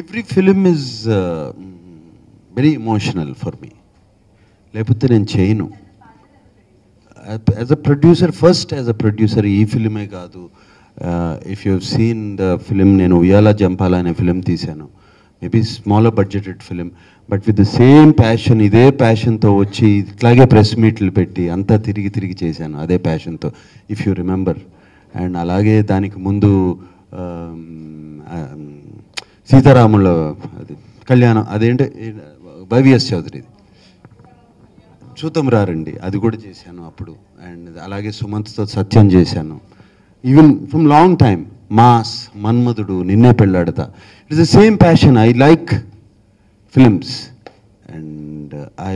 Every film is very emotional for me లేకపోతే నేను చేయను. As a producer first as a producer ఈ ఫిలిమే కాదు. If you seen the film నేను ఉయ్యాల జంపాల అనే ఫిలిం తీశాను. Maybe smaller budgeted film but with the same passion ఇదే ప్యాషన్తో వచ్చి ఇట్లాగే ప్రెస్ మీట్లు పెట్టి అంతా తిరిగి తిరిగి చేశాను అదే ప్యాషన్తో ఇఫ్ యూ రిమెంబర్ అండ్ అలాగే దానికి ముందు um, సీతారాముల అది కళ్యాణం అదేంటి? వైవిఎస్ చౌదరిది చూతం రారండి అది కూడా చేశాను అప్పుడు. అండ్ అలాగే సుమంత్తో సత్యం చేశాను. Even from long time mass Manmadhudu Ninne Pelladata it's the same passion I like films and I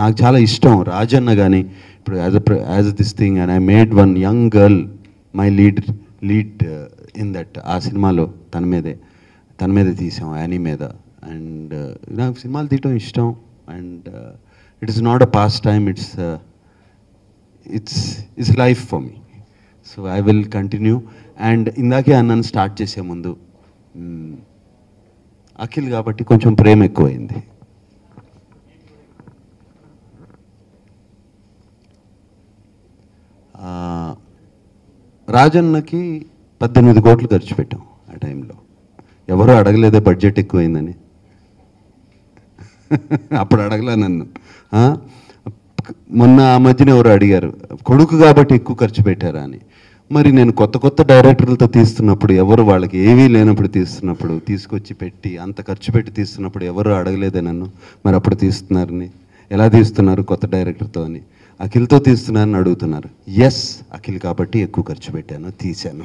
నాకు చాలా ఇష్టం రాజన్న కానీ ఇప్పుడు as a as this thing and I made one young girl my lead lead in that ఆ సినిమాలో తన మీదే. తన మీద తీసాం యానీ మీద. అండ్ uh, నాకు సినిమాలు తీయటం ఇష్టం. And it is not a pastime it's it's it's life for me so I will continue and ఇందాకే అన్నను స్టార్ట్ చేసే ముందు mm, అఖిల్ కాబట్టి కొంచెం ప్రేమ ఎక్కువైంది. Uh, రాజన్నకి పద్దెనిమిది కోట్లు ఖర్చు పెట్టాం. ఎవరు అడగలేదే బడ్జెట్ ఎక్కువైందని. అప్పుడు అడగలే నన్ను. మొన్న ఆ మధ్యన ఎవరు అడిగారు కొడుకు కాబట్టి ఎక్కువ ఖర్చు పెట్టారా అని. మరి నేను కొత్త కొత్త డైరెక్టర్లతో తీస్తున్నప్పుడు ఎవరు వాళ్ళకి ఏమీ లేనప్పుడు తీస్తున్నప్పుడు తీసుకొచ్చి పెట్టి అంత ఖర్చు పెట్టి తీస్తున్నప్పుడు ఎవరు అడగలేదే నన్ను. మరి అప్పుడు తీస్తున్నారని. ఎలా తీస్తున్నారు కొత్త డైరెక్టర్తో అని. అఖిల్తో తీస్తున్నారని అడుగుతున్నారు. ఎస్ అఖిల్ కాబట్టి ఎక్కువ ఖర్చు పెట్టాను తీశాను.